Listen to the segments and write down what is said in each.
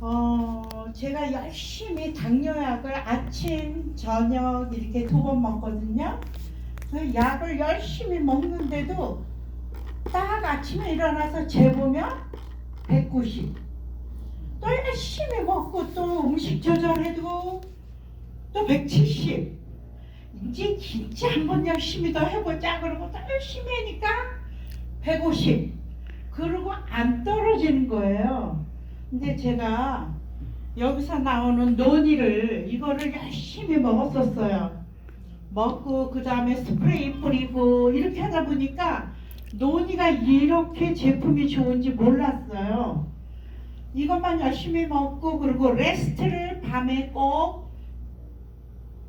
어, 제가 열심히 당뇨약을 아침, 저녁 이렇게 두 번 먹거든요. 그 약을 열심히 먹는데도 딱 아침에 일어나서 재보면 190. 또 열심히 먹고 또 음식 조절해도 또 170. 이제 진짜 한번 열심히 더 해보자 그러고 또 열심히 하니까 150. 그러고 안 떨어지는 거예요. 근데 제가 여기서 나오는 논이를 이거를 열심히 먹었었어요. 먹고 그 다음에 스프레이 뿌리고 이렇게 하다 보니까 논이가 이렇게 제품이 좋은지 몰랐어요. 이것만 열심히 먹고 그리고 레스트를 밤에 꼭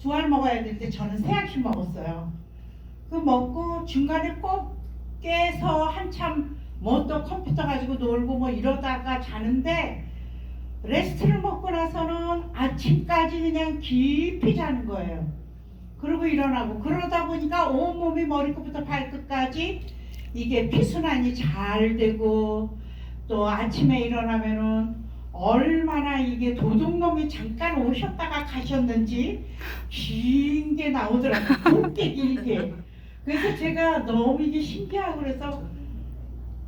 두 알 먹어야 되는데 저는 세 알씩 먹었어요. 그 먹고 중간에 꼭 깨서 한참 뭐 또 컴퓨터 가지고 놀고 뭐 이러다가 자는데 레스트를 먹고 나서는 아침까지 그냥 깊이 자는 거예요. 그러고 일어나고 그러다 보니까 온몸이 머리끝부터 발끝까지 이게 피순환이 잘 되고 또 아침에 일어나면은 얼마나 이게 도둑놈이 잠깐 오셨다가 가셨는지 긴 게 나오더라고요. 곱게 길게. 그래서 제가 너무 이게 신기하고 그래서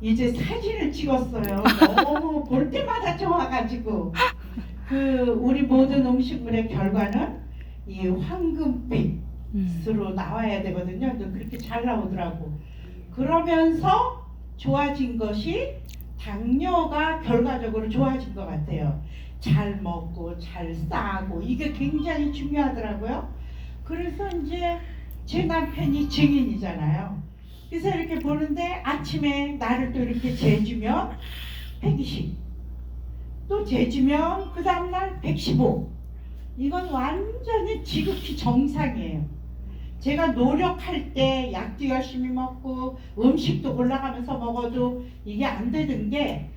이제 사진을 찍었어요. 너무 볼 때마다 좋아가지고 그 우리 모든 음식물의 결과는 이 황금빛으로 나와야 되거든요. 그렇게 잘 나오더라고. 그러면서 좋아진 것이 당뇨가 결과적으로 좋아진 것 같아요. 잘 먹고 잘 싸고 이게 굉장히 중요하더라고요. 그래서 이제 제 남편이 증인이잖아요. 그래서 이렇게 보는데 아침에 나를 또 이렇게 재주면 120. 또 재주면 그 다음날 115. 이건 완전히 지극히 정상이에요. 제가 노력할 때 약도 열심히 먹고 음식도 골라가면서 먹어도 이게 안 되는 게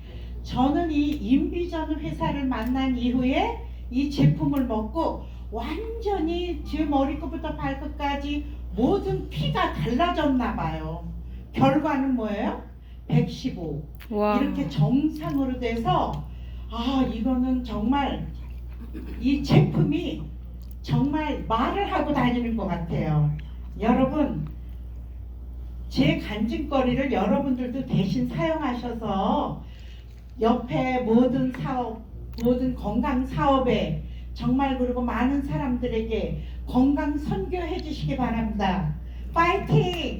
저는 이 인비전 회사를 만난 이후에 이 제품을 먹고 완전히 제 머리끝부터 발끝까지 모든 피가 달라졌나 봐요. 결과는 뭐예요? 115. 와. 이렇게 정상으로 돼서 아 이거는 정말 이 제품이 정말 말을 하고 다니는 것 같아요. 여러분 제 간증거리를 여러분들도 대신 사용하셔서 옆에 모든 사업, 모든 건강 사업에 정말 그리고 많은 사람들에게 건강 선교해 주시기 바랍니다. 파이팅!